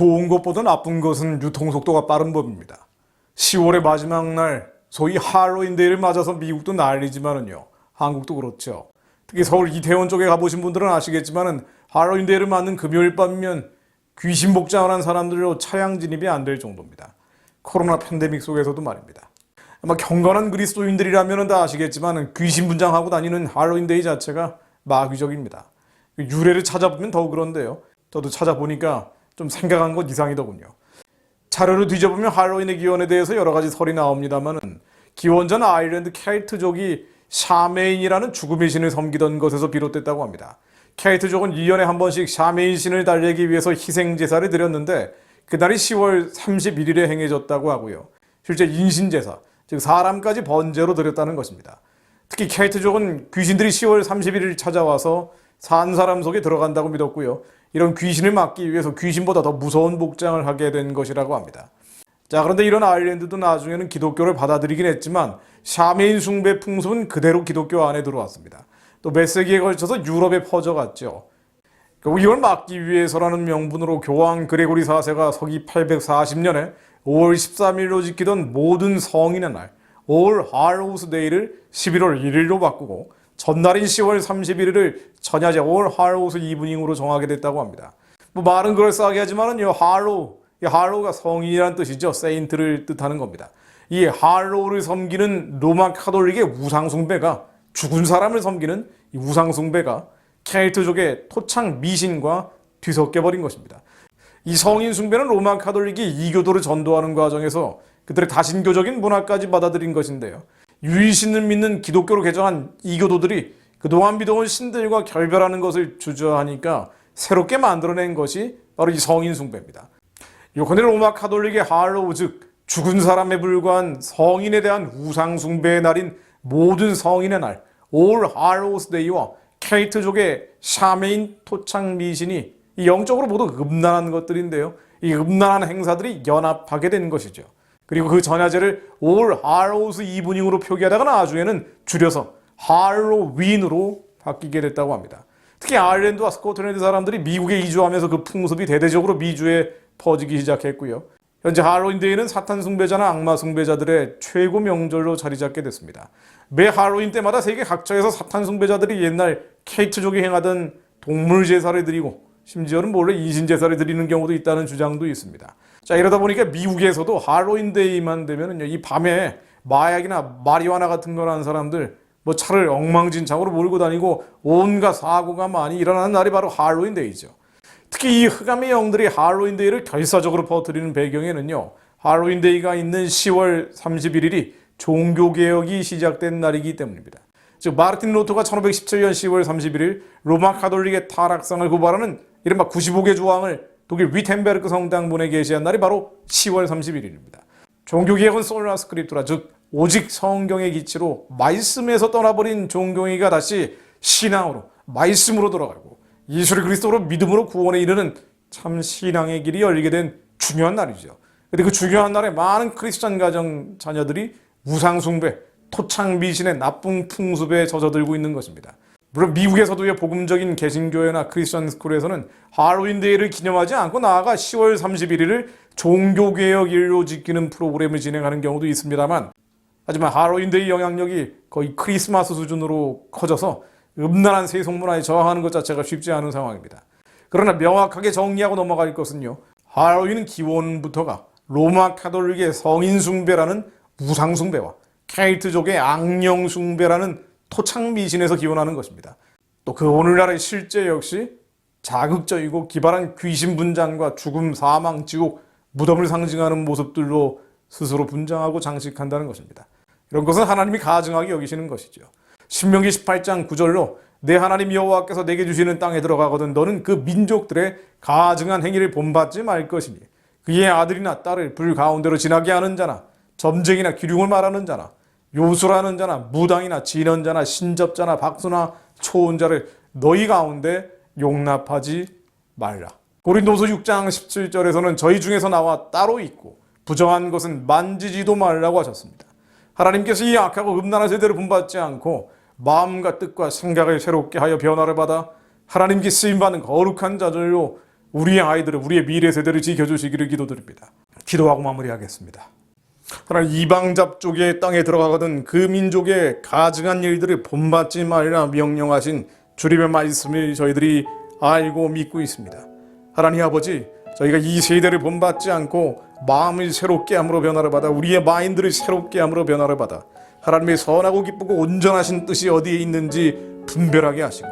좋은 것보다 나쁜 것은 유통 속도가 빠른 법입니다. 10월의 마지막 날 소위 할로윈데이를 맞아서 미국도 난리지만은요. 한국도 그렇죠. 특히 서울 이태원 쪽에 가보신 분들은 아시겠지만은 할로윈데이를 맞는 금요일 밤이면 귀신 복장을 한 사람들로 차량 진입이 안 될 정도입니다. 코로나 팬데믹 속에서도 말입니다. 아마 경건한 그리스도인들이라면 다 아시겠지만 귀신 분장하고 다니는 할로윈데이 자체가 마귀적입니다. 유래를 찾아보면 더 그런데요. 저도 찾아보니까 좀 생각한 것 이상이더군요. 자료를 뒤져보면 할로윈의 기원에 대해서 여러 가지 설이 나옵니다만은 기원전 아일랜드 켈트족이 샤메인이라는 죽음의 신을 섬기던 것에서 비롯됐다고 합니다. 켈트족은 2년에 한 번씩 샤메인 신을 달래기 위해서 희생 제사를 드렸는데 그날이 10월 31일에 행해졌다고 하고요. 실제 인신 제사, 즉 사람까지 번제로 드렸다는 것입니다. 특히 켈트족은 귀신들이 10월 31일 찾아와서 산 사람 속에 들어간다고 믿었고요. 이런 귀신을 막기 위해서 귀신보다 더 무서운 복장을 하게 된 것이라고 합니다. 자, 그런데 이런 아일랜드도 나중에는 기독교를 받아들이긴 했지만 샤메인 숭배 풍습은 그대로 기독교 안에 들어왔습니다. 또 몇 세기에 걸쳐서 유럽에 퍼져갔죠. 이걸 막기 위해서라는 명분으로 교황 그레고리 4세가 서기 840년에 5월 13일로 지키던 모든 성인의 날, All Hallows Day를 11월 1일로 바꾸고 전날인 10월 31일을 전야제 All Hallows Evening으로 정하게 됐다고 합니다. 뭐 말은 그럴싸하게 하지만은요, 할로우, 이 할로우가 성인이라는 뜻이죠. 세인트를 뜻하는 겁니다. 이 할로우를 섬기는 로마 카톨릭의 우상숭배가 죽은 사람을 섬기는 이 우상숭배가 켈트족의 토착 미신과 뒤섞여 버린 것입니다. 이 성인 숭배는 로마 카톨릭이 이교도를 전도하는 과정에서 그들의 다신교적인 문화까지 받아들인 것인데요. 유일신을 믿는 기독교로 개정한 이교도들이 그동안 믿어온 신들과 결별하는 것을 주저하니까 새롭게 만들어낸 것이 바로 이 성인 숭배입니다. 요컨대 로마 카톨릭의 할로우 즉 죽은 사람에 불과한 성인에 대한 우상 숭배의 날인 모든 성인의 날 All Hallows Day와 케이트족의 샤메인 토착 미신이 이 영적으로 모두 음란한 것들인데요. 이 음란한 행사들이 연합하게 된 것이죠. 그리고 그 전야제를 All Hallows Evening으로 표기하다가 나중에는 줄여서 할로윈으로 바뀌게 됐다고 합니다. 특히 아일랜드와 스코틀랜드 사람들이 미국에 이주하면서 그 풍습이 대대적으로 미주에 퍼지기 시작했고요. 현재 할로윈데이는 사탄 숭배자나 악마 숭배자들의 최고 명절로 자리 잡게 됐습니다. 매 할로윈 때마다 세계 각처에서 사탄 숭배자들이 옛날 케이트족이 행하던 동물 제사를 드리고 심지어는 몰래 이신 제사를 드리는 경우도 있다는 주장도 있습니다. 자 이러다 보니까 미국에서도 할로윈데이만 되면은 이 밤에 마약이나 마리화나 같은 걸 하는 사람들 뭐 차를 엉망진창으로 몰고 다니고 온갖 사고가 많이 일어나는 날이 바로 할로윈데이죠. 특히 이 흑암의 영들이 할로윈데이를 결사적으로 퍼뜨리는 배경에는요. 할로윈데이가 있는 10월 31일이 종교개혁이 시작된 날이기 때문입니다. 즉 마르틴 루터가 1517년 10월 31일 로마 카톨릭의 타락상을 고발하는 이른바 95개 조항을 독일 위텐베르크 성당문에 게시한 날이 바로 10월 31일입니다. 종교개혁은 솔라 스크립투라 즉 오직 성경의 기치로 말씀에서 떠나버린 종교행위가 다시 신앙으로 말씀으로 돌아가고 예수를 그리스도로 믿음으로 구원에 이르는 참 신앙의 길이 열리게 된 중요한 날이죠. 근데 그 중요한 날에 많은 크리스천 가정 자녀들이 우상숭배, 토착 미신의 나쁜 풍습에 젖어들고 있는 것입니다. 물론 미국에서도요 복음적인 개신교회나 크리스천 스쿨에서는 할로윈데이를 기념하지 않고 나아가 10월 31일을 종교개혁 일로 지키는 프로그램을 진행하는 경우도 있습니다만 하지만 할로윈데이 영향력이 거의 크리스마스 수준으로 커져서 음란한 세속 문화에 저항하는 것 자체가 쉽지 않은 상황입니다. 그러나 명확하게 정리하고 넘어갈 것은요. 할로윈은 기원부터가 로마 카톨릭의 성인 숭배라는 우상 숭배와 케이트족의 악령 숭배라는 토착 미신에서 기원하는 것입니다. 또 그 오늘날의 실제 역시 자극적이고 기발한 귀신 분장과 죽음, 사망, 지옥, 무덤을 상징하는 모습들로 스스로 분장하고 장식한다는 것입니다. 이런 것은 하나님이 가증하게 여기시는 것이죠. 신명기 18장 9절로 내 하나님 여호와께서 내게 주시는 땅에 들어가거든 너는 그 민족들의 가증한 행위를 본받지 말 것이니 그의 아들이나 딸을 불 가운데로 지나게 하는 자나 점쟁이나 기륭을 말하는 자나 요술하는 자나 무당이나 진언자나 신접자나 박수나 초혼자를 너희 가운데 용납하지 말라. 고린도서 6장 17절에서는 저희 중에서 나와 따로 있고 부정한 것은 만지지도 말라고 하셨습니다. 하나님께서 이 악하고 음란한 세대를 본받지 않고 마음과 뜻과 생각을 새롭게 하여 변화를 받아 하나님께 쓰임받는 거룩한 자들로 우리의 아이들을 우리의 미래 세대를 지켜주시기를 기도드립니다. 기도하고 마무리하겠습니다. 하나님 이방 잡족의 땅에 들어가거든 그 민족의 가증한 일들을 본받지 말라 명령하신 주님의 말씀을 저희들이 알고 믿고 있습니다. 하나님 아버지 저희가 이 세대를 본받지 않고 마음을 새롭게 함으로 변화를 받아 우리의 마인드를 새롭게 함으로 변화를 받아 하나님의 선하고 기쁘고 온전하신 뜻이 어디에 있는지 분별하게 하시고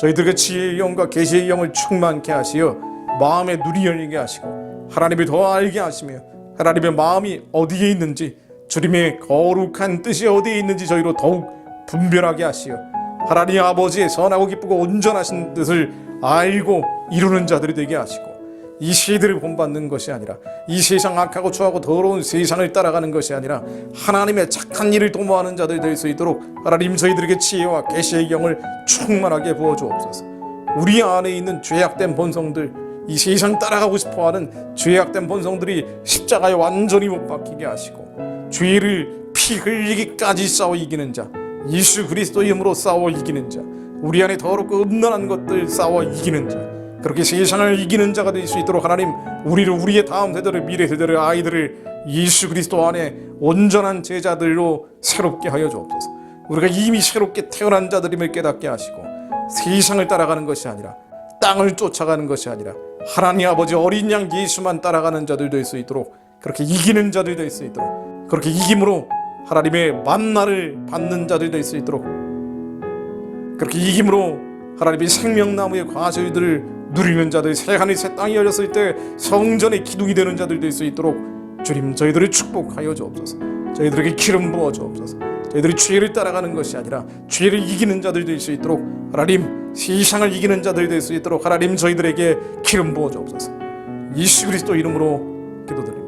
저희들에게 지혜의 영과 계시의 영을 충만케 하시어 마음의 눈이 열리게 하시고 하나님을 더 알게 하시며 하나님의 마음이 어디에 있는지 주님의 거룩한 뜻이 어디에 있는지 저희로 더욱 분별하게 하시어 하나님 아버지의 선하고 기쁘고 온전하신 뜻을 알고 이루는 자들이 되게 하시고 이 세대를 본받는 것이 아니라 이 세상 악하고 추하고 더러운 세상을 따라가는 것이 아니라 하나님의 착한 일을 도모하는 자들이 될 수 있도록 하나님 저희들에게 지혜와 계시의 영을 충만하게 부어 주옵소서. 우리 안에 있는 죄악된 본성들 이 세상 따라가고 싶어하는 죄악된 본성들이 십자가에 완전히 못 박히게 하시고 죄를 피 흘리기까지 싸워 이기는 자 예수 그리스도의 이름으로 싸워 이기는 자 우리 안에 더럽고 음란한 것들 싸워 이기는 자 그렇게 세상을 이기는 자가 될 수 있도록 하나님 우리를 우리의 다음 세대를 미래 세대를 아이들을 예수 그리스도 안에 온전한 제자들로 새롭게 하여 주옵소서. 우리가 이미 새롭게 태어난 자들임을 깨닫게 하시고 세상을 따라가는 것이 아니라 땅을 쫓아가는 것이 아니라 하나님 아버지 어린 양 예수만 따라가는 자들 될 수 있도록 그렇게 이기는 자들 될 수 있도록 그렇게 이김으로 하나님의 만나를 받는 자들 될 수 있도록 그렇게 이김으로 하나님의 생명나무의 과실들을 누리는 자들 새 하늘 새 땅이 열렸을 때 성전의 기둥이 되는 자들 될 수 있도록 주님 저희들을 축복하여 주옵소서. 저희들에게 기름 부어 주옵소서 저희들이 죄를 따라가는 것이 아니라 죄를 이기는 자들 될수 있도록 하나님 세상을 이기는 자들 될수 있도록 하나님 저희들에게 기름 부어 주옵소서. 예수 그리스도 이름으로 기도드립니다